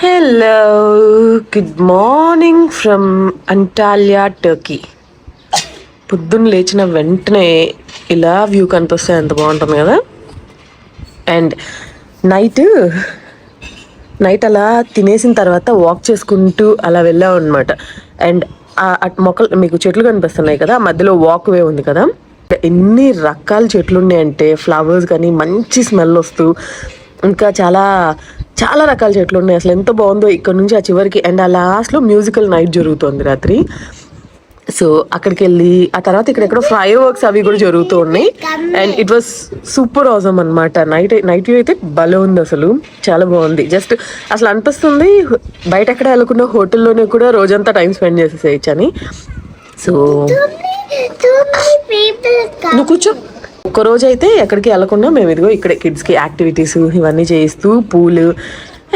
Hello good morning from Antalya Turkey పొద్దున్న లేచిన వెంటనే ఇలా వ్యూ కనిపిస్తే ఎంత బాగుంటుంది కదా? అండ్ నైట్ నైట్ అలా తినేసిన తర్వాత వాక్ చేసుకుంటూ అలా వెళ్ళాం అనమాట అండ్ అటు మొక్కలు మీకు చెట్లు కనిపిస్తున్నాయి కదా మధ్యలో వాక్ వే ఉంది కదా. ఎన్ని రకాల చెట్లు ఉన్నాయంటే ఫ్లవర్స్ కానీ మంచి స్మెల్ వస్తూ ఇంకా చాలా చాలా రకాల చెట్లు ఉన్నాయి. అసలు ఎంత బాగుందో ఇక్కడ నుంచి ఆ చివరికి అండ్ ఆ లాస్ట్లో మ్యూజికల్ నైట్ జరుగుతుంది రాత్రి. సో అక్కడికి వెళ్ళి ఆ తర్వాత ఇక్కడ ఎక్కడో ఫైర్ వర్క్స్ అవి కూడా జరుగుతూ ఉన్నాయి. అండ్ ఇట్ వాస్ సూపర్ అవసరం అనమాట నైట్ నైట్ వ్యూ అయితే భలే ఉంది అసలు. చాలా బాగుంది. జస్ట్ అసలు అనిపిస్తుంది బయట ఎక్కడ వెళ్ళకుండా హోటల్లోనే కూడా రోజంతా టైం స్పెండ్ చేసేసేయచ్చు అని సో. నువ్వు కూర్చో. ఒక రోజు అయితే ఎక్కడికి వెళ్ళకుండా మేము ఇదిగో ఇక్కడ కిడ్స్కి యాక్టివిటీస్ ఇవన్నీ చేయిస్తూ పూలు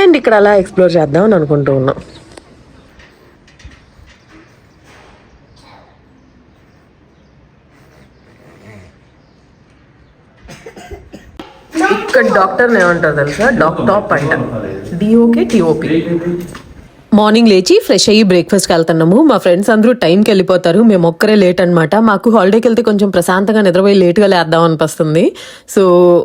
అండ్ ఇక్కడ అలా ఎక్స్ప్లోర్ చేద్దాం అని అనుకుంటూ ఉన్నాం. ఇక్కడ డాక్టర్ ఏమంటారు తెలుసా? డాక్టాప్ అంట. D O K T O P morning లేచి ఫ్రెష్ అయ్యి బ్రేక్ఫాస్ట్కి వెళ్తున్నాము. మా ఫ్రెండ్స్ అందరూ టైంకి వెళ్ళిపోతారు. మేము ఒక్కరే లేట్ అనమాట మాకు హాలిడేకి వెళ్తే కొంచెం ప్రశాంతంగా నిద్రపోయి లేట్గా లేద్దాం అనిపిస్తుంది. సో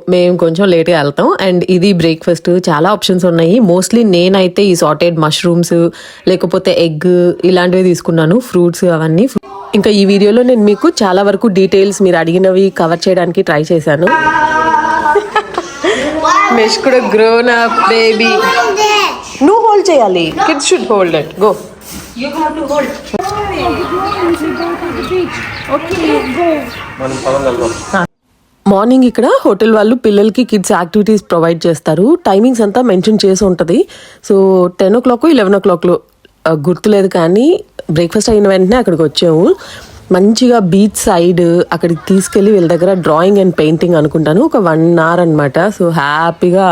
మేము కొంచెం లేట్గా వెళ్తాం. అండ్ ఇది బ్రేక్ఫాస్ట్. చాలా ఆప్షన్స్ ఉన్నాయి. మోస్ట్లీ నేనైతే ఈ సాటెడ్ మష్రూమ్స్ లేకపోతే ఎగ్ ఇలాంటివి తీసుకున్నాను. ఫ్రూట్స్ అవన్నీ. ఇంకా ఈ వీడియోలో నేను మీకు చాలా వరకు డీటెయిల్స్ మీరు అడిగినవి కవర్ చేయడానికి ట్రై చేశాను. మెష్ కూడా గ్రోన్ అప్ బేబీ నువ్వు హోల్డ్ చేయాలి. Kids should hold it go morning ఇక్కడ హోటల్ వాళ్ళు పిల్లలకి కిడ్స్ యాక్టివిటీస్ ప్రొవైడ్ చేస్తారు. టైమింగ్స్ అంతా మెన్షన్ చేసి ఉంటుంది. So ten o'clock eleven ఓ క్లాక్లో గుర్తులేదు కానీ బ్రేక్ఫాస్ట్ అయిన వెంటనే అక్కడికి వచ్చాము. మంచిగా బీచ్ సైడ్ అక్కడికి తీసుకెళ్ళి వీళ్ళ దగ్గర డ్రాయింగ్ అండ్ పెయింటింగ్ అనుకుంటాను. ఒక వన్ అవర్ అనమాట సో హ్యాపీగా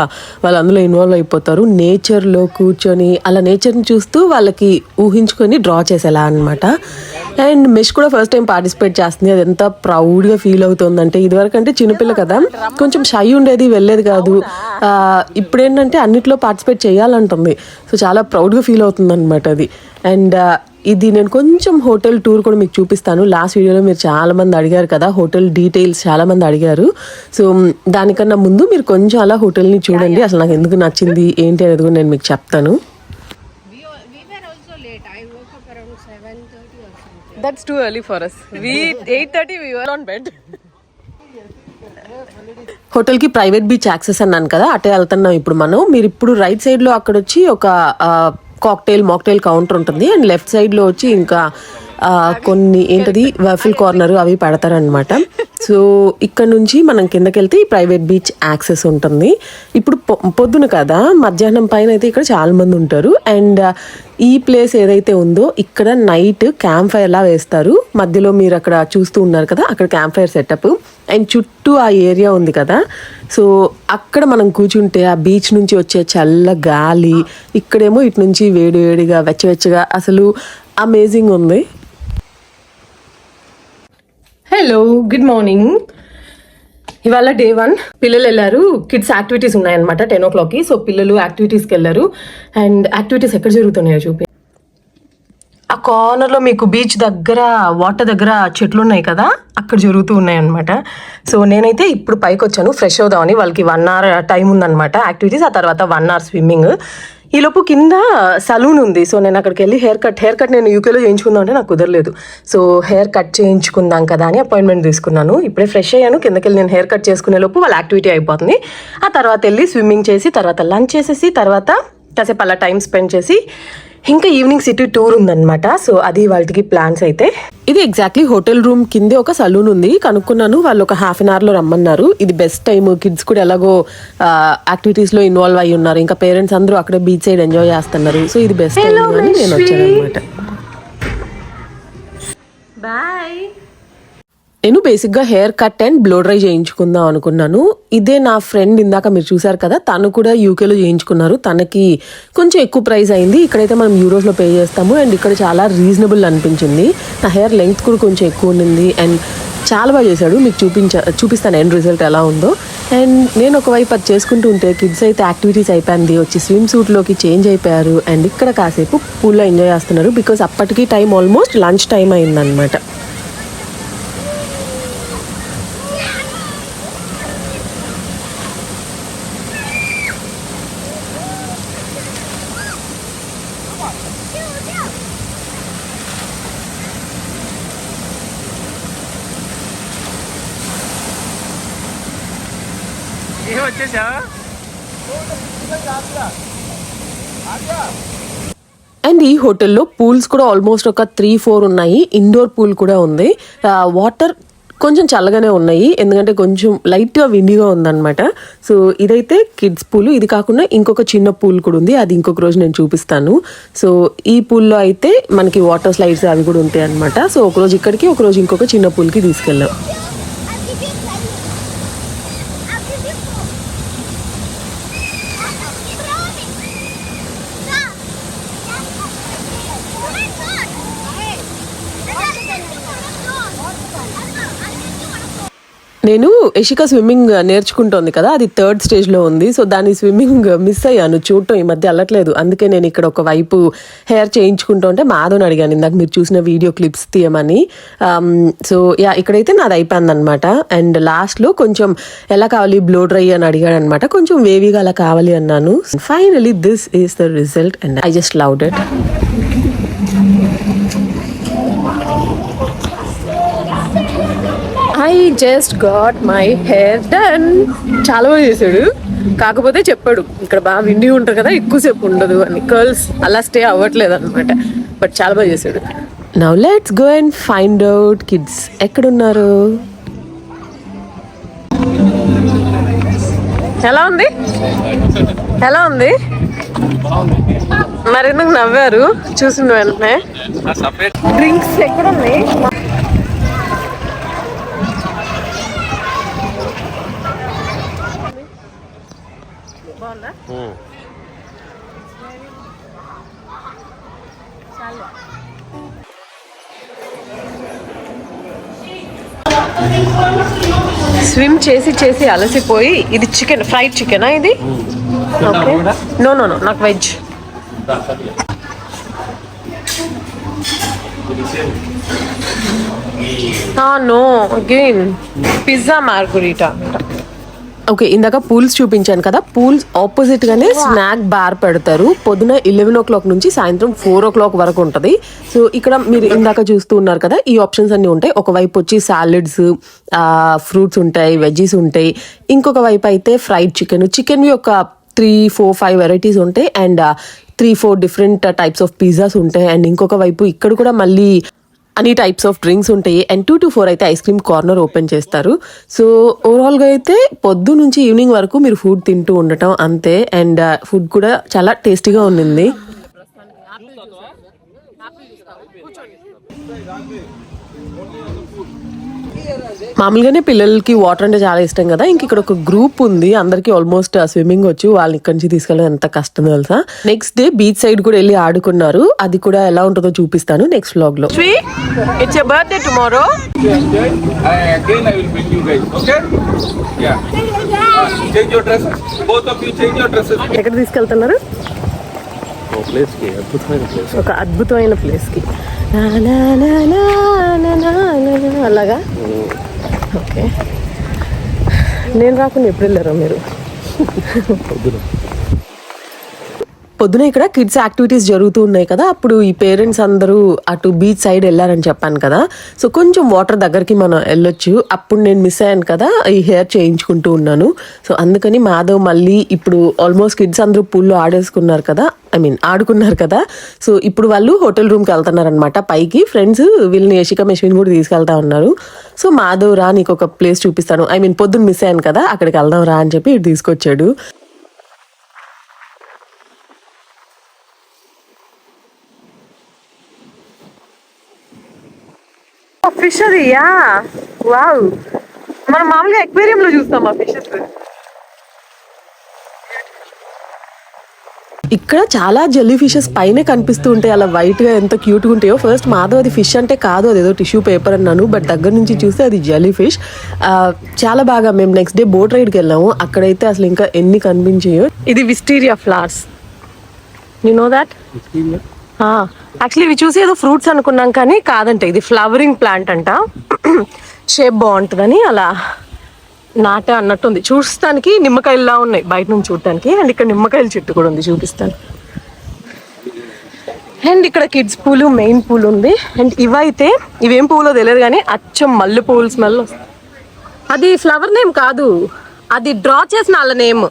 వాళ్ళు అందులో ఇన్వాల్వ్ అయిపోతారు. నేచర్లో కూర్చొని అలా నేచర్ని చూస్తూ వాళ్ళకి ఊహించుకొని డ్రా చేసేలా అనమాట అండ్ మెష్ కూడా ఫస్ట్ టైం పార్టిసిపేట్ చేస్తుంది. అది ఎంత ప్రౌడ్గా ఫీల్ అవుతుందంటే ఇదివరకు అంటే చిన్నపిల్ల కదా కొంచెం షై ఉండేది వెళ్ళేది కాదు. ఇప్పుడేంటంటే అన్నిట్లో పార్టిసిపేట్ చేయాలంటుంది. సో చాలా ప్రౌడ్గా ఫీల్ అవుతుంది అనమాట అది. అండ్ ఇది నేను కొంచెం హోటల్ టూర్ కూడా మీకు చూపిస్తాను. లాస్ట్ వీడియోలో మీరు చాలా మంది అడిగారు కదా హోటల్ డీటెయిల్స్ చాలా మంది అడిగారు. సో దానికన్నా ముందు మీరు కొంచెం అలా హోటల్ని చూడండి. అసలు నాకు ఎందుకు నచ్చింది ఏంటి అనేది కూడా నేను మీకు చెప్తాను. We, al- we were also late. I woke up around 7.30 or something. That's too early for us we eight thirty we on bed హోటల్కి ప్రైవేట్ బీచ్ యాక్సెస్ అన్నాను కదా అటే వెళ్తున్నాం ఇప్పుడు మనం. మీరు ఇప్పుడు రైట్ సైడ్లో అక్కడ వచ్చి ఒక కాక్టైల్ మాక్టైల్ కౌంటర్ ఉంటుంది. అండ్ లెఫ్ట్ సైడ్లో వచ్చి ఇంకా కొన్ని ఏంటది వఫిల్ కార్నర్ అవి పెడతారనమాట సో ఇక్కడ నుంచి మనం కిందకి వెళ్తే ఈ ప్రైవేట్ బీచ్ యాక్సెస్ ఉంటుంది. ఇప్పుడు పొ- పొద్దున కదా మధ్యాహ్నం పైన అయితే ఇక్కడ చాలా మంది ఉంటారు. అండ్ ఈ ప్లేస్ ఏదైతే ఉందో ఇక్కడ నైట్ క్యాంప్ ఫైర్లా వేస్తారు. మధ్యలో మీరు అక్కడ చూస్తూ ఉన్నారు కదా అక్కడ క్యాంప్ ఫైర్ సెటప్. అండ్ చుట్టూ ఆ ఏరియా ఉంది కదా. సో అక్కడ మనం కూర్చుంటే ఆ బీచ్ నుంచి వచ్చే చల్ల గాలి ఇక్కడేమో ఇటు నుంచి వేడి వేడిగా వెచ్చవెచ్చగా అసలు అమేజింగ్ ఉంది. హలో గుడ్ మార్నింగ్ ఇవాళ డే వన్ పిల్లలు వెళ్ళారు. కిడ్స్ యాక్టివిటీస్ ఉన్నాయన్నమాట టెన్ ఓ క్లాక్కి సో పిల్లలు యాక్టివిటీస్కి వెళ్ళారు. అండ్ యాక్టివిటీస్ ఎక్కడ జరుగుతున్నాయో చూపి. ఆ కార్నర్లో మీకు బీచ్ దగ్గర వాటర్ దగ్గర చెట్లు ఉన్నాయి కదా అక్కడ జరుగుతూ ఉన్నాయి అనమాట సో నేనైతే ఇప్పుడు పైకి వచ్చాను ఫ్రెష్ అవుదామని వాళ్ళకి వన్ అవర్ టైం ఉందన్నమాట. యాక్టివిటీస్ ఆ తర్వాత వన్ అవర్ స్విమ్మింగ్ ఈలోపు కింద సలూన్ ఉంది. సో నేను అక్కడికి వెళ్ళి హెయిర్ కట్ హెయిర్ కట్ నేను యూకేలో చేయించుకుందాం అంటే నాకు కుదరలేదు. సో హెయిర్ కట్ చేయించుకుందాం కదా అని అపాయింట్మెంట్ తీసుకున్నాను. ఇప్పుడే ఫ్రెష్ అయ్యాను. కిందకి వెళ్ళి నేను హెయిర్ కట్ చేసుకునే లోపు వాళ్ళ యాక్టివిటీ అయిపోతుంది. ఆ తర్వాత వెళ్ళి స్విమ్మింగ్ చేసి తర్వాత లంచ్ చేసేసి తర్వాత కాసేపు అలా టైం స్పెండ్ చేసి ఇంకా ఈవినింగ్ సిటీ టూర్ ఉందన్నమాట. సో అది వాళ్ళకి ప్లాన్స్ అయితే. ఇది ఎగ్జాక్ట్లీ హోటల్ రూమ్ కిందే ఒక సలూన్ ఉంది. కనుక్కున్నాను వాళ్ళు ఒక హాఫ్ అన్ అవర్లో రమ్మన్నారు. ఇది బెస్ట్ టైం కిడ్స్ కూడా ఎలాగో యాక్టివిటీస్లో ఇన్వాల్వ్ అయి ఉన్నారు. ఇంకా పేరెంట్స్ అందరూ అక్కడ బీచ్ సైడ్ ఎంజాయ్ చేస్తున్నారు. సో ఇది బెస్ట్ టైం అని నేను వచ్చాను అనమాట బాయ్ నేను బేసిక్గా hair cut and blow dry చేయించుకుందాం అనుకున్నాను. ఇదే నా ఫ్రెండ్ ఇందాక మీరు చూసారు కదా తను కూడా యూకేలో చేయించుకున్నారు. తనకి కొంచెం ఎక్కువ ప్రైస్ అయింది. ఇక్కడైతే మనం యూరోస్లో పే చేస్తాము. అండ్ ఇక్కడ చాలా రీజనబుల్ అనిపించింది. నా హెయిర్ లెంగ్త్ కూడా కొంచెం ఎక్కువ ఉండింది. అండ్ చాలా బాగా చేశాడు. మీకు చూపించ చూపిస్తాను ఎండ్ రిజల్ట్ ఎలా ఉందో. అండ్ నేను ఒకవైపు అది చేసుకుంటూ ఉంటే కిడ్స్ అయితే యాక్టివిటీస్ అయిపోయింది. వచ్చి స్విమ్ సూట్లోకి చేంజ్ అయిపోయారు. అండ్ ఇక్కడ కాసేపు పూల్లో ఎంజాయ్ చేస్తున్నారు. బికాస్ అప్పటికి టైం ఆల్మోస్ట్ లంచ్ టైం అయిందనమాట అండ్ ఈ హోటల్లో పూల్స్ కూడా ఆల్మోస్ట్ ఒక త్రీ ఫోర్ ఉన్నాయి. ఇండోర్ పూల్ కూడా ఉంది. వాటర్ కొంచెం చల్లగానే ఉన్నాయి. ఎందుకంటే కొంచెం లైట్గా విండిగా ఉందన్నమాట. సో ఇదైతే కిడ్స్ పూల్. ఇది కాకుండా ఇంకొక చిన్న పూల్ కూడా ఉంది. అది ఇంకొక రోజు నేను చూపిస్తాను. సో ఈ పూల్లో అయితే మనకి వాటర్ స్లైడ్స్ అవి కూడా ఉంటాయి అనమాట సో ఒక రోజు ఇక్కడికి ఒక రోజు ఇంకొక చిన్న పూల్కి తీసుకెళ్ళాం. నేను యషిక స్విమ్మింగ్ నేర్చుకుంటోంది కదా అది థర్డ్ స్టేజ్లో ఉంది. సో దాని స్విమ్మింగ్ మిస్ అయ్యాను చూడటం ఈ మధ్య అల్లట్లేదు అందుకే నేను ఇక్కడ ఒక వైపు హెయిర్ చేయించుకుంటూ ఉంటే అడిగాను ఇందాక మీరు చూసిన వీడియో క్లిప్స్ తీయమని. Um, సో యా ఇక్కడైతే నాది అయిపోయింది అనమాట అండ్ లాస్ట్లో కొంచెం ఎలా కావాలి బ్లో డ్రై అని అడిగాడు అనమాట కొంచెం వేవిగా అలా కావాలి అన్నాను. Finally this is the result and I just love that I just got my hair done చాలా బాగా చేశాడు. కాకపోతే చెప్పాడు ఇక్కడ బాగా విండి ఉంటారు కదా ఎక్కువసేపు ఉండదు అని. కర్ల్స్ అలా స్టే అవ్వట్లేదు అనమాట బట్ చాలా బాగా చేశాడు. Now let's go and find out kids ఎక్కడున్నారు? ఎలా ఉంది? ఎలా ఉంది? మరి ఎందుకు నవ్వారు? చూసిన వెంటనే. డ్రింక్స్ ఎక్కడున్నాయి బాగుందా స్విమ్ చేసి చేసి అలసిపోయి ఇది చికెన్ ఫ్రైడ్ చికెనా ఇది? ఓకే నో నో నో నాకు veg no again pizza margherita okay ఇందాక పూల్స్ చూపించాను కదా పూల్స్ ఆపోజిట్ గానే స్నాక్ బార్ పెడతారు. పొద్దున ఇలెవెన్ ఓ క్లాక్ నుంచి సాయంత్రం ఫోర్ ఓ క్లాక్ వరకు ఉంటది. సో ఇక్కడ మీరు ఇందాక చూస్తూ ఉన్నారు కదా ఈ ఆప్షన్స్ అన్ని ఉంటాయి. ఒకవైపు వచ్చి సాలెడ్స్ ఫ్రూట్స్ ఉంటాయి వెజ్జీస్ ఉంటాయి. ఇంకొక వైపు అయితే ఫ్రైడ్ చికెన్ చికెన్ ఒక త్రీ ఫోర్ ఫైవ్ వెరైటీస్ ఉంటాయి. And three four different types of pizzas ఉంటాయి. అండ్ ఇంకొక వైపు ఇక్కడ కూడా మళ్ళీ అన్ని టైప్స్ ఆఫ్ డ్రింక్స్ ఉంటాయి. అండ్ టూ టు ఫోర్ అయితే ఐస్ క్రీమ్ కార్నర్ ఓపెన్ చేస్తారు. సో ఓవరాల్గా అయితే పొద్దు నుంచి ఈవినింగ్ వరకు మీరు ఫుడ్ తింటూ ఉండటం అంతే. అండ్ ఫుడ్ uh, కూడా చాలా టేస్టీగా ఉండింది. మామూలుగానే పిల్లలకి వాటర్ అంటే చాలా ఇష్టం కదా. ఇంక ఇక్కడ ఒక గ్రూప్ ఉంది. అందరికి ఆల్మోస్ట్ స్విమ్మింగ్ వచ్చు వాళ్ళని ఇక్కడి నుంచి తీసుకెళ్ళడం ఎంత కష్టం తెలుసా? నెక్స్ట్ డే బీచ్ సైడ్ కూడా వెళ్ళి ఆడుకున్నారు. అది కూడా ఎలా ఉంటుందో చూపిస్తాను నెక్స్ట్ వ్లాగ్లో. It's birthday tomorrow. ఎక్కడ తీసుకెళ్తున్నారు? ప్లేస్కి అద్భుతమైన ప్లేస్ ఒక అద్భుతమైన ప్లేస్కి అలాగా? ఓకే. నేను రాకుండా ఎప్పుడు వెళ్ళారా మీరు? పొద్దున ఇక్కడ కిడ్స్ యాక్టివిటీస్ జరుగుతూ ఉన్నాయి కదా అప్పుడు ఈ పేరెంట్స్ అందరూ అటు బీచ్ సైడ్ వెళ్ళారని చెప్పాను కదా. సో కొంచెం వాటర్ దగ్గరికి మనం వెళ్ళొచ్చు. అప్పుడు నేను మిస్ అయ్యాను కదా ఈ హెయిర్ చేయించుకుంటూ ఉన్నాను. సో అందుకని మాధవ్ మళ్ళీ ఇప్పుడు ఆల్మోస్ట్ కిడ్స్ అందరూ పూల్లో ఆడేసుకున్నారు కదా ఐ మీన్ ఆడుకున్నారు కదా. సో ఇప్పుడు వాళ్ళు హోటల్ రూమ్కి వెళ్తున్నారు అనమాట పైకి ఫ్రెండ్స్ వీళ్ళని యశిక మెషిన్ కూడా తీసుకెళ్తా ఉన్నారు. సో మాధవ్ రా నీకు ఒక ప్లేస్ చూపిస్తాను. ఐ మీన్ పొద్దున్న మిస్ అయ్యాను కదా అక్కడికి వెళ్దాం రా అని చెప్పి ఇటు తీసుకొచ్చాడు. ఫిష్ అది యా. వావ్. మనం మామూలుగా అక్వేరియం లో చూస్తాం ఆ ఫిషెస్ ఇక్కడ చాలా జెల్లీ ఫిషెస్ పైన కనిపిస్తూ ఉంటాయి. అలా వైట్గా ఎంత క్యూట్గా ఉంటాయో. ఫస్ట్ మాధవ్ అది ఫిష్ అంటే కాదు. అది ఏదో టిష్యూ పేపర్ అన్నాను. బట్ దగ్గర నుంచి చూస్తే అది జెల్లీ ఫిష్ చాలా బాగా మేము నెక్స్ట్ డే బోట్ రైడ్కి వెళ్ళాము. అక్కడైతే అసలు ఇంకా ఎన్ని కనిపించాయో. ఇది wisteria flowers you know that actually ఇవి చూసి ఏదో ఫ్రూట్స్ అనుకున్నాం కానీ కాదంట ఇది ఫ్లవరింగ్ ప్లాంట్ అంట. షేప్ బాగుంటుందని అలా నాటే అన్నట్టుంది. చూస్తానికి నిమ్మకాయలులా ఉన్నాయి బయట నుంచి చూడటానికి. అండ్ ఇక్కడ నిమ్మకాయల చెట్టు కూడా ఉంది చూపిస్తాను. అండ్ ఇక్కడ కిడ్స్ పూలు మెయిన్ పూలు ఉంది. అండ్ ఇవైతే ఇవేం పూలో తెలియదు కానీ అచ్చం మల్లె పూలు స్మెల్ అది ఫ్లవర్ నేమ్ కాదు అది డ్రా చేసిన వాళ్ళ నేమ్.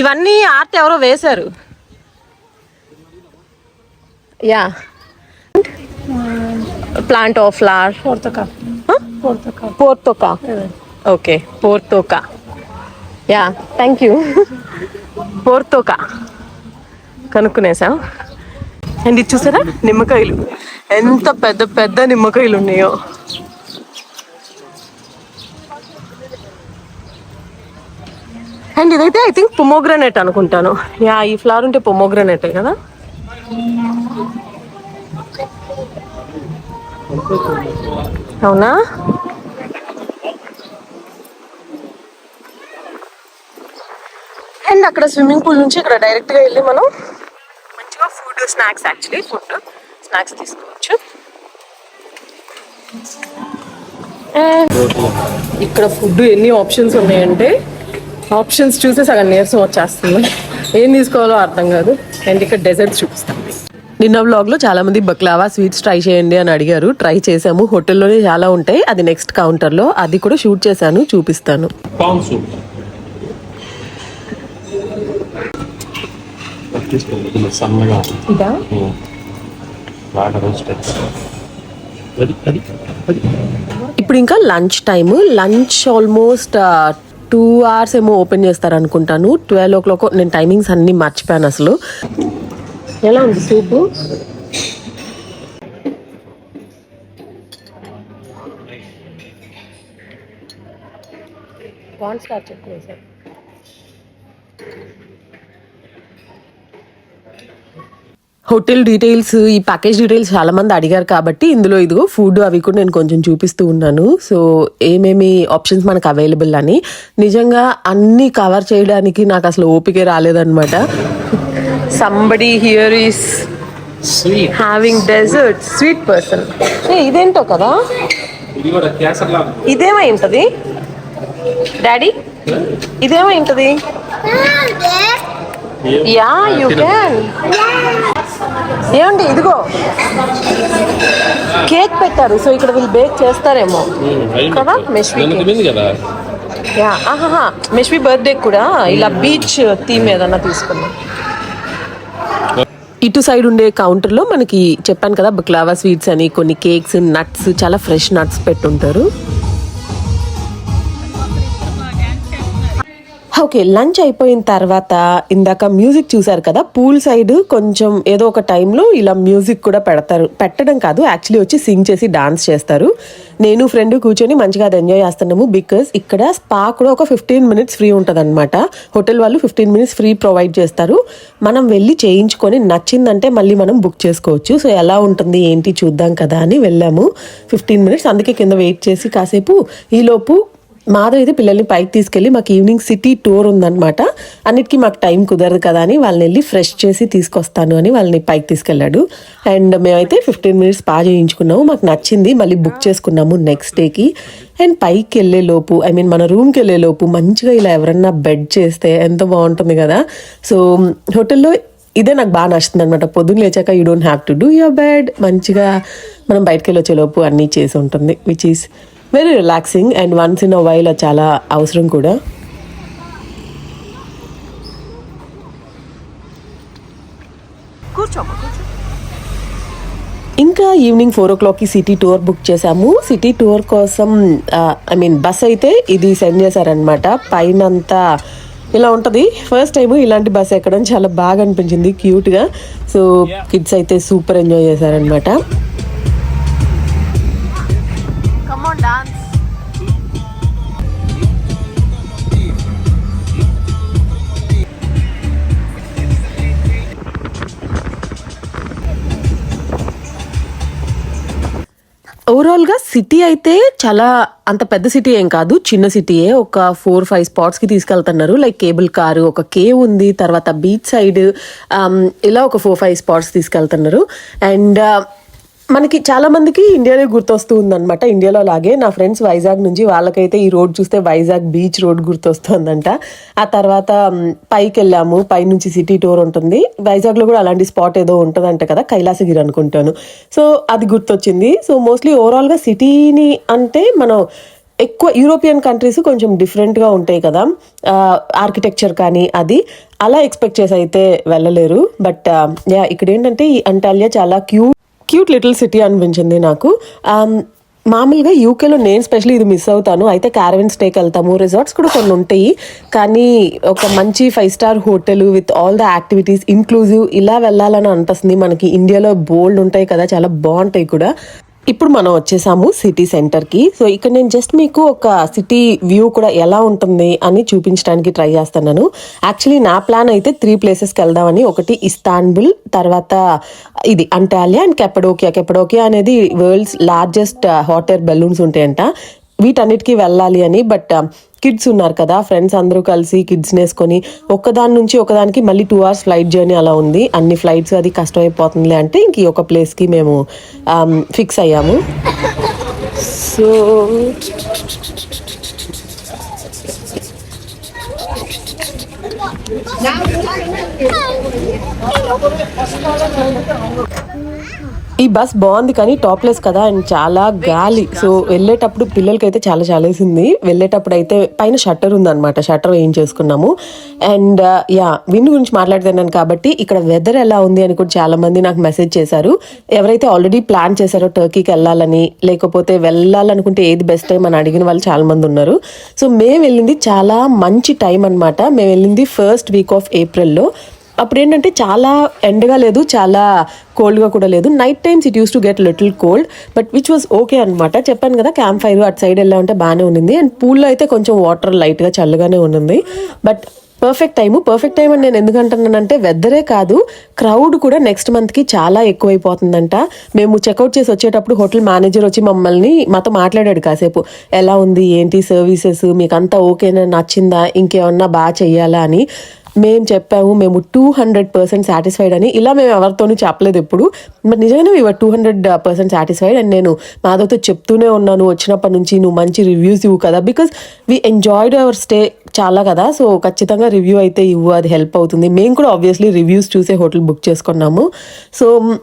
ఇవన్నీ ఆర్ట్ ఎవరో వేశారు. యా ప్లాంట్ ఆఫ్ ఫ్లవర్ పోర్తోకా ఓకే పోర్తోకా యా థ్యాంక్ యూ పోర్తోకా కనుక్కునేసా అండ్ ఇది చూసారా నిమ్మకాయలు ఎంత పెద్ద పెద్ద నిమ్మకాయలు ఉన్నాయో అండ్ ఇదైతే ఐ థింక్ పొమోగ్రనేట్ అనుకుంటాను యా ఈ ఫ్లవర్ ఉంటే పొమోగ్రనేటే కదా అవునా? అండ్ అక్కడ స్విమ్మింగ్ పూల్ నుంచి ఇక్కడ డైరెక్ట్గా వెళ్ళి మనం మంచిగా food snacks actually food snacks తీసుకోవచ్చు. ఇక్కడ ఫుడ్ ఎన్ని ఆప్షన్స్ ఉన్నాయంటే ఆప్షన్స్ చూసే సగం నీరసం వచ్చేస్తుంది. ఏం తీసుకోవాలో అర్థం కాదు. అండ్ ఇక్కడ డెజర్ట్స్ చూపిస్తాం. నిన్న వ్లాగ్లో చాలా మంది బక్లావా స్వీట్స్ ట్రై చేయండి అని అడిగారు. ట్రై చేసాము హోటల్లోనే చాలా ఉంటాయి. అది నెక్స్ట్ కౌంటర్లో అది కూడా షూట్ చేశాను చూపిస్తాను. ఇప్పుడు ఇంకా lunch time lunch almost two hours ఏమో ఓపెన్ చేస్తారు అనుకుంటాను ట్వెల్వ్ ఓ క్లాక్ నేను టైమింగ్స్ అన్ని మర్చిపోయాను అసలు. ఎలా ఉంది సూపు హోటల్ డీటెయిల్స్ ఈ ప్యాకేజ్ డీటెయిల్స్ చాలా మంది అడిగారు కాబట్టి ఇందులో ఇదిగో ఫుడ్ అవి కూడా నేను కొంచెం చూపిస్తూ ఉన్నాను. సో ఏమేమి ఆప్షన్స్ మనకు అవైలబుల్ అని. నిజంగా అన్ని కవర్ చేయడానికి నాకు అసలు ఓపిక రాలేదన్నమాట. Somebody here is sweet having dessert sweet person ఇదేంటో కదా? ఇదేమై ఉంటది డాడీ ఇదేమై ఉంటది యా యూ క్యాన్ ఏమండి ఇదిగో. కేక్ పెట్టారు సో ఇక్కడ వీళ్ళు బేక్ చేస్తారేమో. కదా? మెష్వి యా ఆహాహా. మెష్వి బర్త్డే కూడా ఇలా బీచ్ థీమ్ ఏదన్నా తీసుకున్నాం ఇటు సైడ్ ఉండే కౌంటర్లో మనకి చెప్పాను కదా బక్లావా స్వీట్స్ అని కొన్ని కేక్స్ నట్స్ చాలా ఫ్రెష్ నట్స్ పెట్టుంటారు. ఓకే లంచ్ అయిపోయిన తర్వాత ఇందాక మ్యూజిక్ చూసారు కదా పూల్ సైడ్ కొంచెం ఏదో ఒక టైంలో ఇలా మ్యూజిక్ కూడా పెడతారు పెట్టడం కాదు యాక్చువల్లీ వచ్చి సింగ్ చేసి డాన్స్ చేస్తారు. నేను ఫ్రెండ్ కూర్చొని మంచిగా అది ఎంజాయ్ చేస్తున్నాము బికాస్ ఇక్కడ స్పా కూడా ఒక ఫిఫ్టీన్ మినిట్స్ ఫ్రీ ఉంటుంది అనమాట హోటల్ వాళ్ళు ఫిఫ్టీన్ మినిట్స్ ఫ్రీ ప్రొవైడ్ చేస్తారు. మనం వెళ్ళి చేయించుకొని నచ్చిందంటే మళ్ళీ మనం బుక్ చేసుకోవచ్చు. సో ఎలా ఉంటుంది ఏంటి చూద్దాం కదా అని వెళ్ళాము. ఫిఫ్టీన్ మినిట్స్ అందుకే కింద వెయిట్ చేసి కాసేపు ఈలోపు మాధవ్ అయితే పిల్లల్ని పైకి తీసుకెళ్ళి మాకు ఈవినింగ్ సిటీ టూర్ ఉందనమాట అన్నిటికీ మాకు టైం కుదరదు కదా అని వాళ్ళని వెళ్ళి ఫ్రెష్ చేసి తీసుకొస్తాను అని వాళ్ళని పైకి తీసుకెళ్ళాడు. అండ్ మేమైతే ఫిఫ్టీన్ మినిట్స్ పా చేయించుకున్నాము. మాకు నచ్చింది. మళ్ళీ బుక్ చేసుకున్నాము నెక్స్ట్ డేకి. అండ్ పైకి వెళ్ళే లోపు ఐ మీన్ మన రూమ్కి వెళ్ళే లోపు మంచిగా ఇలా ఎవరన్నా బెడ్ చేస్తే ఎంత బాగుంటుంది కదా. సో హోటల్లో ఇదే నాకు బాగా నచ్చుతుంది అనమాట పొద్దున్న లేచాక you don't have to do your bed. మంచిగా మనం బయటకు వెళ్ళి వచ్చే లోపు అన్నీ చేసి ఉంటుంది which is very relaxing and once in a while చాలా అవసరం కూడా ఇంకా ఈవినింగ్ ఫోర్ ఓ క్లాక్కి సిటీ టూర్ బుక్ చేసాము సిటీ టూర్ కోసం ఐ మీన్ బస్ అయితే ఇది సెండ్ చేశారనమాట పైన అంతా ఇలా ఉంటుంది ఫస్ట్ టైం ఇలాంటి బస్ ఎక్కడం చాలా బాగా అనిపించింది క్యూట్గా సో కిడ్స్ అయితే సూపర్ ఎంజాయ్ చేశారనమాట come on dance. ఓవరాల్గా సిటీ అయితే చాలా అంత పెద్ద సిటీ ఏం కాదు. చిన్న సిటీయే ఒక ఫోర్ ఫైవ్ స్పాట్స్కి తీసుకెళ్తున్నారు. లైక్ కేబుల్ కారు ఒక కేవ్ ఉంది. తర్వాత బీచ్ సైడ్ um, ఇలా ఒక ఫోర్ ఫైవ్ స్పాట్స్ తీసుకెళ్తున్నారు. అండ్ మనకి చాలా మందికి ఇండియానే గుర్తొస్తూ ఉందన్నమాట ఇండియాలో అలాగే నా ఫ్రెండ్స్ వైజాగ్ నుంచి వాళ్ళకైతే ఈ రోడ్ చూస్తే వైజాగ్ బీచ్ రోడ్ గుర్తొస్తుందంట. ఆ తర్వాత పైకి వెళ్ళాము పై నుంచి సిటీ టూర్ ఉంటుంది. వైజాగ్లో కూడా అలాంటి స్పాట్ ఏదో ఉంటుందంట కదా కైలాసగిరి అనుకుంటాను. సో అది గుర్తొచ్చింది. సో మోస్ట్లీ ఓవరాల్గా సిటీని అంటే మనం ఎక్కువ యూరోపియన్ కంట్రీస్ కొంచెం డిఫరెంట్గా ఉంటాయి కదా. ఆర్కిటెక్చర్ కానీ అది. అలా ఎక్స్పెక్ట్ చేసి అయితే వెళ్ళలేరు. బట్ యా ఇక్కడ ఏంటంటే ఈ అంటాలియా చాలా క్యూట్ క్యూట్ లిటిల్ సిటీ అనిపించింది నాకు. Um, మామూలుగా యూకేలో నేను స్పెషల్లీ ఇది మిస్ అవుతాను. అయితే క్యారవిన్ స్టేకి వెళ్తాము. రిసార్ట్స్ కూడా కొన్ని ఉంటాయి. కానీ ఒక మంచి five star hotel with all the activities inclusive ఇలా వెళ్ళాలని అనిపిస్తుంది. మనకి ఇండియాలో బోల్డ్ ఉంటాయి కదా. చాలా బాగుంటాయి కూడా. ఇప్పుడు మనం వచ్చేసాము సిటీ సెంటర్కి. సో ఇక్కడ నేను జస్ట్ మీకు ఒక సిటీ వ్యూ కూడా ఎలా ఉంటుంది అని చూపించడానికి ట్రై చేస్తున్నాను. యాక్చువల్లీ నా ప్లాన్ అయితే త్రీ ప్లేసెస్కి వెళ్దామని ఒకటి ఇస్తాన్బుల్ తర్వాత ఇది అంటాలియా అండ్ కెపడోకియా. కెపడోకియా అనేది world's largest hot air balloons ఉంటాయంట. వీటన్నిటికీ వెళ్ళాలి అని బట్ కిడ్స్ ఉన్నారు కదా ఫ్రెండ్స్ అందరూ కలిసి కిడ్స్ వేసుకొని ఒకదాని నుంచి ఒకదానికి మళ్ళీ టూ అవర్స్ ఫ్లైట్ జర్నీ అలా ఉంది. అన్ని ఫ్లైట్స్ అది కష్టమైపోతుంది అంటే ఇంక ఈ ఒక ప్లేస్కి మేము um, ఫిక్స్ అయ్యాము. సో ఈ బస్ బాగుంది కానీ టాప్లెస్ కదా అండ్ చాలా గాలి. సో వెళ్ళేటప్పుడు పిల్లలకి అయితే చాలా చాలేసింది. వెళ్ళేటప్పుడు అయితే పైన షట్టర్ ఉందన్నమాట. షట్టర్ ఏం చేసుకున్నాము. అండ్ uh, యా విండ్ గురించి మాట్లాడుతున్నాను కాబట్టి ఇక్కడ వెదర్ ఎలా ఉంది అని కూడా చాలా మంది నాకు మెసేజ్ చేశారు. ఎవరైతే ఆల్రెడీ ప్లాన్ చేశారో టర్కీకి వెళ్ళాలని లేకపోతే వెళ్ళాలనుకుంటే ఏది బెస్ట్ టైం అని అడిగిన వాళ్ళు చాలా మంది ఉన్నారు. సో మేము వెళ్ళింది చాలా మంచి టైం అన్నమాట. మేము వెళ్ళింది ఫస్ట్ వీక్ ఆఫ్ ఏప్రిల్లో అప్పుడు ఏంటంటే చాలా ఎండగా లేదు చాలా కోల్డ్గా కూడా లేదు. Night times it uses to get little cold but which was okay అనమాట చెప్పాను కదా క్యాంప్ ఫైర్ అటు సైడ్ వెళ్ళామంటే బాగానే ఉండింది అండ్ పూల్లో అయితే కొంచెం వాటర్ లైట్గా చల్లగానే ఉంది but perfect time perfect time అని నేను ఎందుకంటున్నానంటే వెదరే కాదు క్రౌడ్ కూడా నెక్స్ట్ మంత్కి చాలా ఎక్కువైపోతుందంట. మేము చెక్అవుట్ చేసి వచ్చేటప్పుడు హోటల్ మేనేజర్ వచ్చి మమ్మల్ని మాతో మాట్లాడాడు కాసేపు. ఎలా ఉంది? ఏంటి సర్వీసెస్ మీకు అంతా ఓకేనా నచ్చిందా? ఇంకేమన్నా బాగా చెయ్యాలా? అని. మేము చెప్పాము మేము టూ హండ్రెడ్ పర్సెంట్ సాటిస్ఫైడ్ అని. ఇలా మేము ఎవరితోనూ చెప్పలేదు ఎప్పుడు. బట్ నిజంగానే ఇవ్వ two hundred percent satisfied and నేను మాధవ్తో చెప్తూనే ఉన్నాను. వచ్చినప్పటి నుంచి నువ్వు మంచి రివ్యూస్ ఇవ్వు కదా. Because we enjoyed our stay చాలా కదా. సో ఖచ్చితంగా రివ్యూ అయితే ఇవ్వు. అది హెల్ప్ అవుతుంది. మేము కూడా ఆబ్వియస్లీ రివ్యూస్ చూసే హోటల్ బుక్ చేసుకున్నాము. సో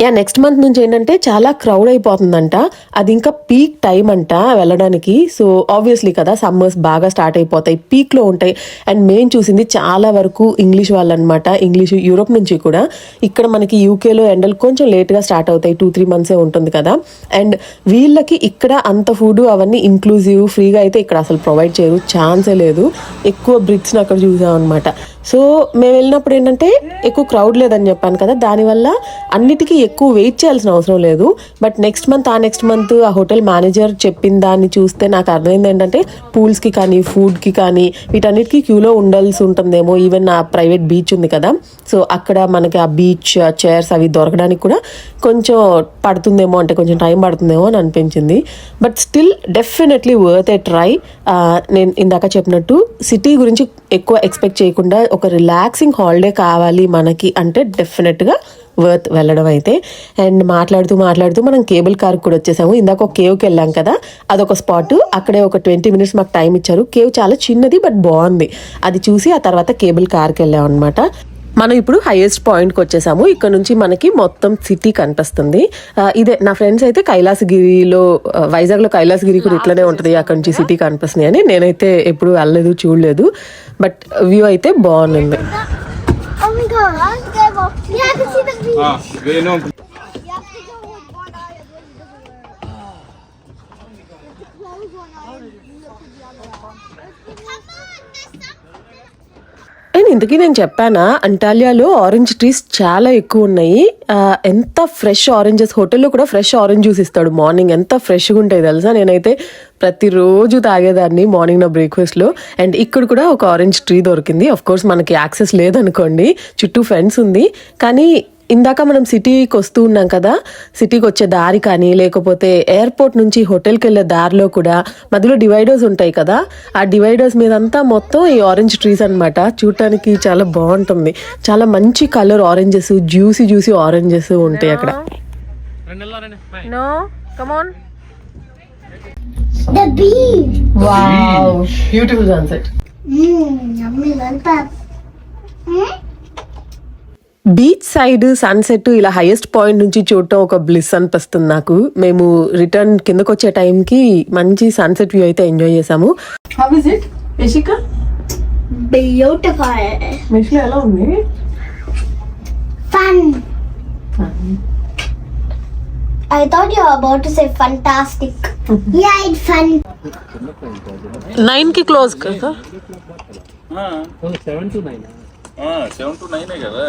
యా నెక్స్ట్ మంత్ నుంచి ఏంటంటే చాలా క్రౌడ్ అయిపోతుందంట. అది ఇంకా పీక్ టైం అంట వెళ్ళడానికి. సో ఆబ్వియస్లీ కదా సమ్మర్స్ బాగా స్టార్ట్ అయిపోతాయి పీక్లో ఉంటాయి. అండ్ మేము చూసింది చాలా వరకు ఇంగ్లీష్ వాళ్ళనమాట ఇంగ్లీష్ యూరోప్ నుంచి కూడా. ఇక్కడ మనకి యూకేలో ఎండలు కొంచెం లేట్గా స్టార్ట్ అవుతాయి టూ త్రీ మంత్సే ఉంటుంది కదా. అండ్ వీళ్ళకి ఇక్కడ అంత ఫుడ్ అవన్నీ ఇంక్లూజివ్ ఫ్రీగా అయితే ఇక్కడ అసలు ప్రొవైడ్ చేయరు ఛాన్సే లేదు. ఎక్కువ బ్రిక్స్ని అక్కడ చూసాం అనమాట సో మేము వెళ్ళినప్పుడు ఏంటంటే ఎక్కువ క్రౌడ్ లేదని చెప్పాను కదా దానివల్ల అన్నిటికీ ఎక్కువ వెయిట్ చేయాల్సిన అవసరం లేదు. బట్ నెక్స్ట్ మంత్ ఆ నెక్స్ట్ మంత్ ఆ హోటల్ మేనేజర్ చెప్పిన దాన్ని చూస్తే నాకు అర్థమైంది ఏంటంటే పూల్స్కి కానీ ఫుడ్కి కానీ వీటన్నిటికీ క్యూలో ఉండాల్సి ఉంటుందేమో. ఈవెన్ ఆ ప్రైవేట్ బీచ్ ఉంది కదా. సో అక్కడ మనకి ఆ బీచ్ చైర్స్ అవి దొరకడానికి కూడా కొంచెం పడుతుందేమో అంటే కొంచెం టైం పడుతుందేమో అని అనిపించింది. But still definitely worth a try నేను ఇందాక చెప్పినట్టు సిటీ గురించి ఎక్కువ ఎక్స్పెక్ట్ చేయకుండా ఒక రిలాక్సింగ్ హాలిడే కావాలి మనకి అంటే డెఫినెట్గా వర్త్ వెళ్ళడం అయితే. అండ్ మాట్లాడుతూ మాట్లాడుతూ మనం కేబుల్ కార్ కూడా వచ్చేసాము. ఇందాక ఒక కేవ్కి వెళ్ళాం కదా అదొక స్పాట్ అక్కడే ఒక ట్వంటీ మినిట్స్ మాకు టైం ఇచ్చారు. కేవ్ చాలా చిన్నది బట్ బాగుంది. అది చూసి ఆ తర్వాత కేబుల్ కార్కి వెళ్ళాం అనమాట మనం ఇప్పుడు హైయెస్ట్ పాయింట్కి వచ్చేసాము. ఇక్కడ నుంచి మనకి మొత్తం సిటీ కనిపిస్తుంది. ఇదే నా ఫ్రెండ్స్ అయితే కైలాసగిరిలో వైజాగ్లో కైలాసగిరి కూడా ఇట్లనే ఉంటుంది. అక్కడ నుంచి సిటీ కనిపిస్తుంది అని. నేనైతే ఎప్పుడు వెళ్ళలేదు చూడలేదు. బట్ వ్యూ అయితే బాగుంది. అని ఇందుకే నేను చెప్పానా అంటాలియాలో ఆరెంజ్ ట్రీస్ చాలా ఎక్కువ ఉన్నాయి. ఎంత ఫ్రెష్ ఆరెంజెస్ హోటల్లో కూడా ఫ్రెష్ ఆరెంజ్ జ్యూస్ ఇస్తాడు. మార్నింగ్ ఎంత ఫ్రెష్గా ఉంటాయి తెలుసా? నేనైతే ప్రతిరోజు తాగేదాన్ని మార్నింగ్ నా బ్రేక్ఫాస్ట్లో అండ్ ఇక్కడ కూడా ఒక ఆరెంజ్ ట్రీ దొరికింది. అఫ్ కోర్స్ మనకి యాక్సెస్ లేదనుకోండి. చుట్టూ ఫెన్స్ ఉంది. కానీ ఇందాక మనం సిటీకి వస్తూ ఉన్నాం కదా సిటీకి వచ్చే దారి కానీ లేకపోతే ఎయిర్పోర్ట్ నుంచి హోటల్కి వెళ్ళే దారిలో కూడా మధ్యలో డివైడర్స్ ఉంటాయి కదా ఆ డివైడర్స్ మీదంతా మొత్తం ఈ ఆరెంజ్ ట్రీస్ అన్నమాట. చూడటానికి చాలా బాగుంటుంది. చాలా మంచి colour oranges juicy juicy oranges ఉంటాయి అక్కడ. Beautiful sunset beach side sunset ఇలా హైయెస్ట్ పాయింట్ నుంచి చూడటం ఒక బ్లిస్ అనిపిస్తుంది నాకు. మేము రిటర్న్ కిందకు వచ్చే టైంకి మంచి సన్సెట్ వ్యూ అయితే ఎంజాయ్ చేసాము how is it Yashika Beautiful. Machine ఎలా ఉంది? Fun. I thought you were about to say fantastic. yeah, it's fun. నైన్కి క్లోజ్ కదా? Seven to nine seven to నైనే కదా.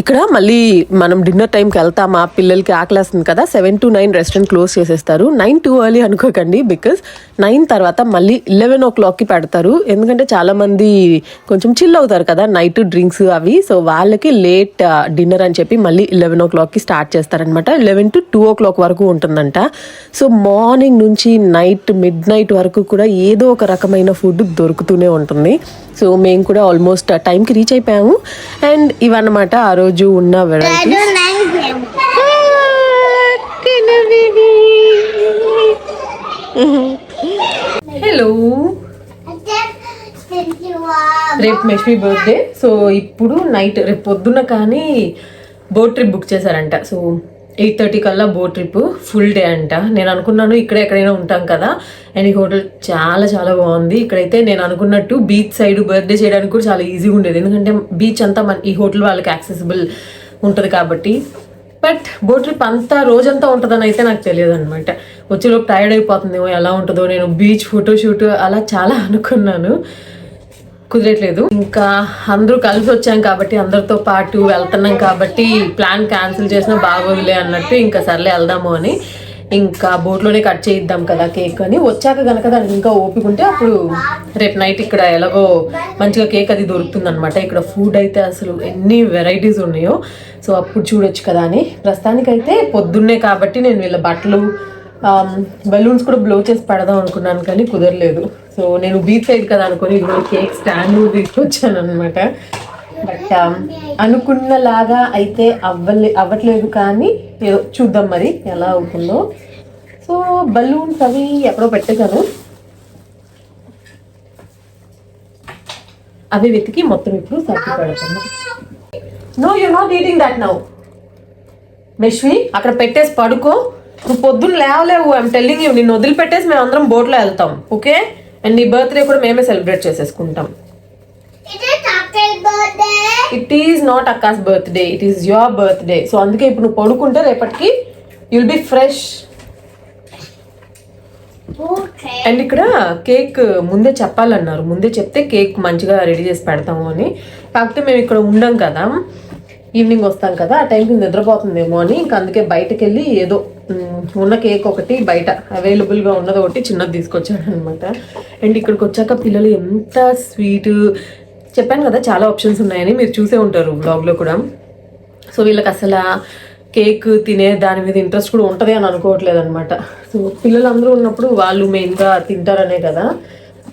ఇక్కడ మళ్ళీ మనం డిన్నర్ టైంకి వెళ్తామా? పిల్లలకి ఆకలేస్తుంది కదా? Seven to nine restaurant close చేసేస్తారు. నైన్ టూ అర్లీ అనుకోకండి బికాస్ నైన్ తర్వాత మళ్ళీ ఇలెవెన్ ఓ క్లాక్కి పెడతారు. ఎందుకంటే చాలామంది కొంచెం చిల్ అవుతారు కదా? నైట్ డ్రింక్స్ అవి. సో వాళ్ళకి లేట్ డిన్నర్ uh, అని చెప్పి మళ్ళీ ఇలెవెన్ ఓ క్లాక్కి స్టార్ట్ చేస్తారనమాట eleven to two o'clock వరకు ఉంటుందంట. సో మార్నింగ్ నుంచి నైట్ మిడ్ నైట్ వరకు కూడా ఏదో ఒక రకమైన ఫుడ్ దొరుకుతూనే ఉంటుంది. సో మేము కూడా ఆల్మోస్ట్ టైంకి రీచ్ అయిపోయాము. అండ్ ఇవన్నమాట ఆ రోజు ఉన్న వెరైటీ. హలో. రేపు మెష్మి బర్త్డే సో ఇప్పుడు నైట్ రేపు పొద్దున్న కానీ బోట్ ట్రిప్ బుక్ చేశారంట సో ఎయిట్ థర్టీ కల్లా బోట్ ట్రిప్ ఫుల్ డే అంట. నేను అనుకున్నాను ఇక్కడ ఎక్కడైనా ఉంటాం కదా. అండ్ ఈ హోటల్ చాలా చాలా బాగుంది. ఇక్కడైతే నేను అనుకున్నట్టు బీచ్ సైడ్ బర్త్డే చేయడానికి కూడా చాలా ఈజీగా ఉండేది. ఎందుకంటే బీచ్ అంతా మన ఈ హోటల్ వాళ్ళకి యాక్సెసిబుల్ ఉంటుంది కాబట్టి. బట్ బోట్ ట్రిప్ అంతా రోజంతా ఉంటుందని అయితే నాకు తెలియదు అనమాట వచ్చేలోపు టైర్డ్ అయిపోతుందేమో ఎలా ఉంటుందో. నేను బీచ్ ఫోటోషూట్ అలా చాలా అనుకున్నాను. కుదరట్లేదు. ఇంకా అందరూ కలిసి వచ్చాం కాబట్టి అందరితో పాటు వెళ్తున్నాం కాబట్టి ప్లాన్ క్యాన్సిల్ చేసినా బాగోదులే అన్నట్టు ఇంకా సర్లే వెళ్దాము అని ఇంకా బోట్లోనే కట్ చేయిద్దాం కదా కేక్ అని. వచ్చాక కనుక దానికి ఇంకా ఓపిక ఉంటే అప్పుడు రేపు నైట్ ఇక్కడ ఎలాగో మంచిగా కేక్ అది దొరుకుతుంది అనమాట ఇక్కడ ఫుడ్ అయితే అసలు ఎన్ని వెరైటీస్ ఉన్నాయో. సో అప్పుడు చూడొచ్చు కదా అని. ప్రస్తుతానికైతే పొద్దున్నే కాబట్టి నేను వీళ్ళ బట్టలు బెలూన్స్ కూడా బ్లో చేసి పెడదాం అనుకున్నాను కానీ కుదరలేదు. సో నేను బీచ్ సైడ్ కదా అనుకుని ఇదిగో కేక్ స్టాండ్ తీసుకొచ్చాను అనమాట బట్ um, అనుకున్నలాగా అయితే అవ్వలే అవ్వట్లేదు కానీ చూద్దాం మరి ఎలా అవుతుందో. సో బలూన్స్ అవి ఎక్కడో పెట్టేశాను. అవి వెతికి మొత్తం ఇప్పుడు సర్ది పెడతాను no you not eating that now మెష్వి అక్కడ పెట్టేసి పడుకో. నువ్వు పొద్దున్న లేవలేవు. ఐమ్ టెల్లింగ్ యూ నిన్ను వదిలిపెట్టేసి మేము అందరం బోట్లో వెళ్తాం. ఓకే అండ్ నీ బర్త్డే కూడా మేమే సెలబ్రేట్ చేసేసుకుంటాం. It is not అక్కాస్ birthday it is your birthday so అందుకే ఇప్పుడు నువ్వు పడుకుంటే రేపటికి యుల్ బి ఫ్రెష్. అండ్ ఇక్కడ కేక్ ముందే చెప్పాలన్నారు. ముందే చెప్తే కేక్ మంచిగా రెడీ చేసి పెడతాము అని. కాకపోతే మేము ఇక్కడ ఉండం కదా ఈవినింగ్ వస్తాం కదా ఆ టైంకి నిద్రపోతుందేమో అని. ఇంకా అందుకే బయటకు వెళ్ళి ఏదో ఉన్న కేక్ ఒకటి బయట అవైలబుల్గా ఉన్నది ఒకటి చిన్నది తీసుకొచ్చాను అనమాట అండ్ ఇక్కడికి వచ్చాక పిల్లలు ఎంత స్వీట్ చెప్పాను కదా చాలా ఆప్షన్స్ ఉన్నాయని మీరు చూసే ఉంటారు బ్లాగ్లో కూడా. సో వీళ్ళకి అసలు కేక్ తినే దాని మీద ఇంట్రెస్ట్ కూడా ఉంటుంది అని అనుకోవట్లేదు అనమాట సో పిల్లలందరూ ఉన్నప్పుడు వాళ్ళు మెయిన్గా తింటారనే కదా.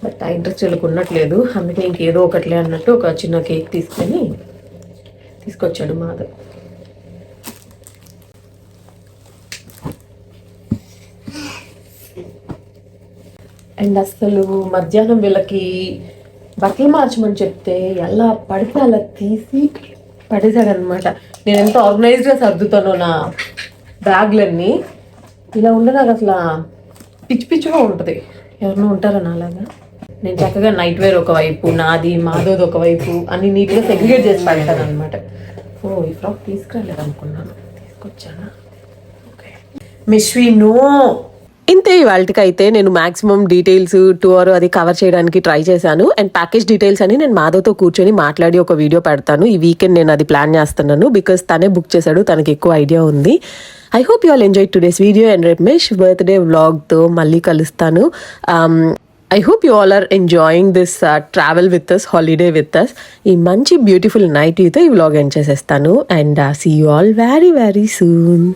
బట్ ఆ ఇంట్రెస్ట్ వీళ్ళకి ఉన్నట్లేదు అందుకే ఇంకేదో ఒకట్లే అన్నట్టు ఒక చిన్న కేక్ తీసుకొని తీసుకొచ్చాడు మాధవ్ అండ్ అసలు మధ్యాహ్నం వీళ్ళకి బట్టలు మార్చమని చెప్తే ఎలా పడితే అలా తీసి పడేశాడు అనమాట నేను ఎంత ఆర్గనైజ్డ్గా సర్దుతానో నా బ్యాగ్లన్నీ. ఇలా ఉండే నాకు అసలు పిచ్చి పిచ్చిగా ఉంటుంది. ఎవరినో ఉంటారా నాలాగా? నేను చక్కగా నైట్ వేర్ ఒకవైపు నాది మాధోది ఒకవైపు అన్ని నీట్గా సెగ్రిగేట్ చేసి పెడతాను అనమాట ఓ ఈ ఫ్రాక్ తీసుకురాలేదు అనుకున్నాను తీసుకొచ్చానా? ఓకే. మిష్వి నో! ఇంతే ఇవాళకి అయితే నేను మాక్సిమం డీటెయిల్స్ టూర్ అది కవర్ చేయడానికి ట్రై చేశాను. అండ్ ప్యాకేజ్ డీటెయిల్స్ అని నేను మాధవ్తో కూర్చొని మాట్లాడి ఒక వీడియో పెడతాను. ఈ వీకెండ్ నేను అది ప్లాన్ చేస్తున్నాను బికాస్ తనే బుక్ చేశాడు తనకి ఎక్కువ ఐడియా ఉంది. I hope you all enjoy today's video and Ramesh birthday వ్లాగ్తో మళ్ళీ కలుస్తాను. I hope you all are enjoying this travel with us holiday with us ఈ మంచి బ్యూటిఫుల్ నైట్ అయితే ఈ వ్లాగ్ ఎండ్ చేసేస్తాను. And see you all very very soon